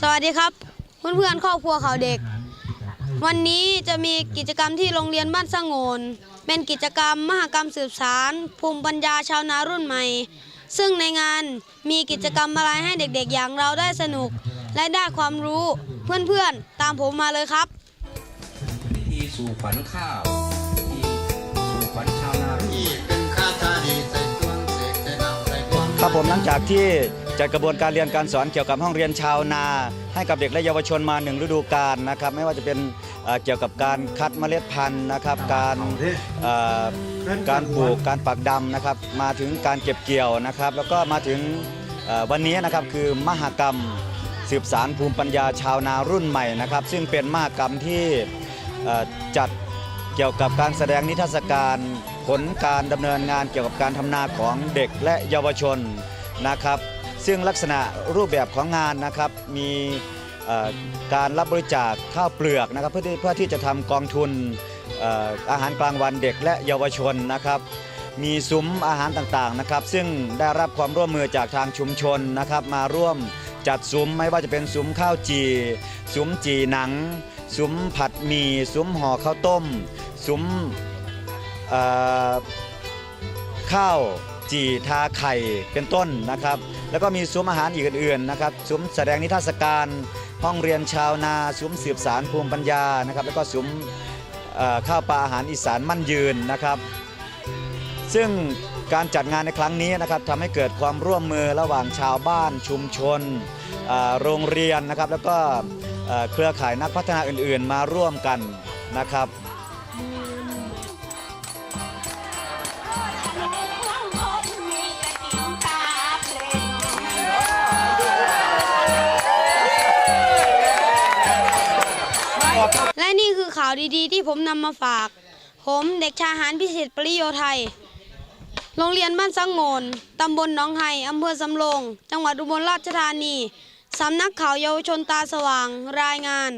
สวัสดีครับเพื่อนเพื่อนๆครอบครัวข่าวเด็ก วันนี้จะมีกิจกรรมที่โรงเรียนบ้านสงนเป็นกิจกรรมมหกรรมสืบสารภูมิปัญญาชาวนารุ่นใหม่ ซึ่งในงานมีกิจกรรมอะไรให้เด็กๆ อย่างเราได้สนุก และได้ความรู้เพื่อนๆตามผมมาเลยครับพิธีสู่ขวัญข้าวพิธีสู่ขวัญชาวนารุ่นใหม่ที่เป็นคาถาดีใส่ตวงเสกใส่น้ำใส่ตวงครับผมหลังจากที่ จัดกระบวนการเรียนการสอนเกี่ยวกับห้องเรียนชาวนา ให้กับเด็กและเยาวชนมาหนึ่งฤดูกาลนะครับ ไม่ว่าจะเป็นเกี่ยวกับการคัดเมล็ดพันธุ์นะครับ การการปลูกการปักดำนะครับ มาถึงการเก็บเกี่ยวนะครับ แล้วก็มาถึงวันนี้นะครับคือมหกรรมสืบสารภูมิปัญญาชาวนารุ่นใหม่นะครับ ซึ่งเป็นมหกรรมที่จัดเกี่ยวกับการแสดงนิทรรศการผลการดำเนินงานเกี่ยวกับการทำนาของเด็กและเยาวชนนะครับ ซึ่งลักษณะรูปแบบของงานนะครับมีการรับบริจาคข้าวเปลือกนะครับ เพื่อที่เพื่อที่จะทำกองทุนอาหารกลางวันเด็กและเยาวชนนะครับ มีซุ้มอาหารต่างๆนะครับ ซึ่งได้รับความร่วมมือจากทางชุมชนนะครับ มาร่วมจัดซุ้มไม่ว่าจะเป็นซุ้มข้าวจีซุ้มจีหนังซุ้มผัดหมี่ซุ้มห่อข้าวต้มซุ้มข้าว จีทาไข่เป็นต้นนะครับ แล้วก็มีซุ้มอาหารอีกอื่นๆนะครับซุ้มแสดงนิทรรศการ ห้องเรียนชาวนาซุ้มสืบสารภูมิปัญญานะครับ แล้วก็ซุ้มข้าวปลาอาหารอีสานมั่นยืนนะครับ ซึ่งการจัดงานในครั้งนี้นะครับทำให้เกิดความร่วมมือระหว่างชาวบ้านชุมชน โรงเรียนนะครับ แล้วก็เครือข่ายนักพัฒนาอื่นๆ มาร่วมกันนะครับ และนี่คือข่าวดีๆ ที่ผมนำมาฝาก ผมเด็กชายหานพิเศษปริโยไทย โรงเรียนบ้านสังโงนตำบลหนองไห่อำเภอสำโรง จังหวัดอุบลราชธานีสำนักข่าวเยาวชนตาสว่างรายงาน